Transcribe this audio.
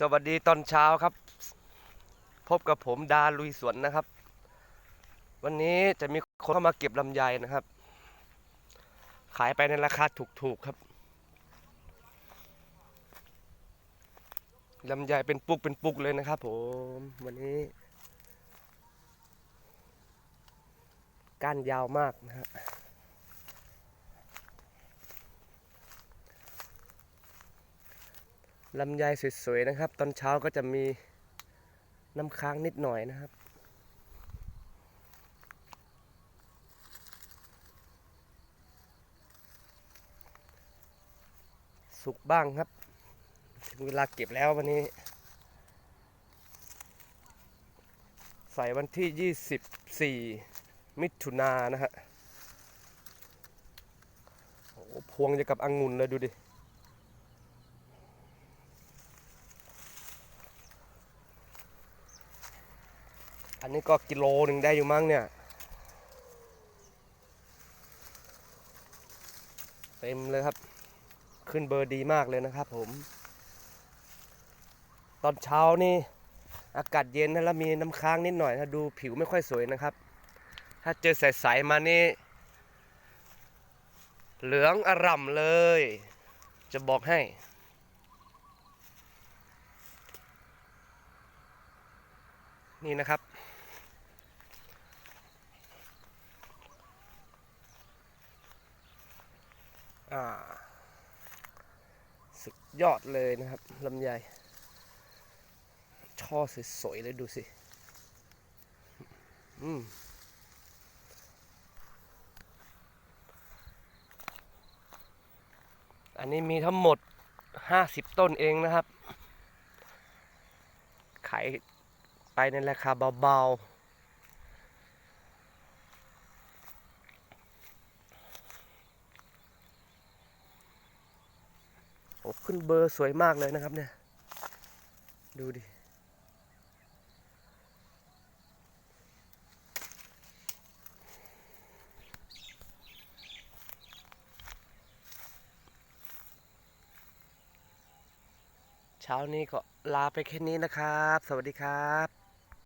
สวัสดีตอนเช้าครับ พบกับผมดาลุยสวนนะครับ วันนี้จะมีคนเข้ามาเก็บลำไยนะครับ ขายไปในราคาถูกๆครับลำไยเป็นปุกเป็นปุกเลยนะครับ ผมวันนี้ก้านยาวมากนะฮะ ลำไยสวยๆนะครับ ตอนเช้าก็จะมีน้ำค้างนิดหน่อยนะครับ สุกบ้างครับ ถึงเวลาเก็บแล้ววันนี้ ใส่วันที่ 24 มิถุนานะฮะโอ้พวงจะกับอังุ่นเลยดูดิ อันนี้ก็กิโลหนึ่งได้อยู่มั้งเนี่ย เต็มเลยครับ ขึ้นเบอร์ดีมากเลยนะครับผม ตอนเช้านี่อากาศเย็นนะแล้วมีน้ำค้างนิดหน่อยนะดูผิวไม่ค่อยสวยนะครับ ถ้าเจอใสๆมานี่ เหลืองอร่ำเลย จะบอกให้นี่นะครับ อ่าสุดยอดเลยนะครับลำไยช่อสวยๆเลยดูสิ อืมอันนี้มีทั้งหมด 50 ต้นเองนะครับ ขายไปในราคาเบาๆ โอ้ขึ้นเบอร์สวยมากเลยนะครับเนี่ย ดูดิ เช้านี้ก็ลาไปแค่นี้นะครับ สวัสดีครับ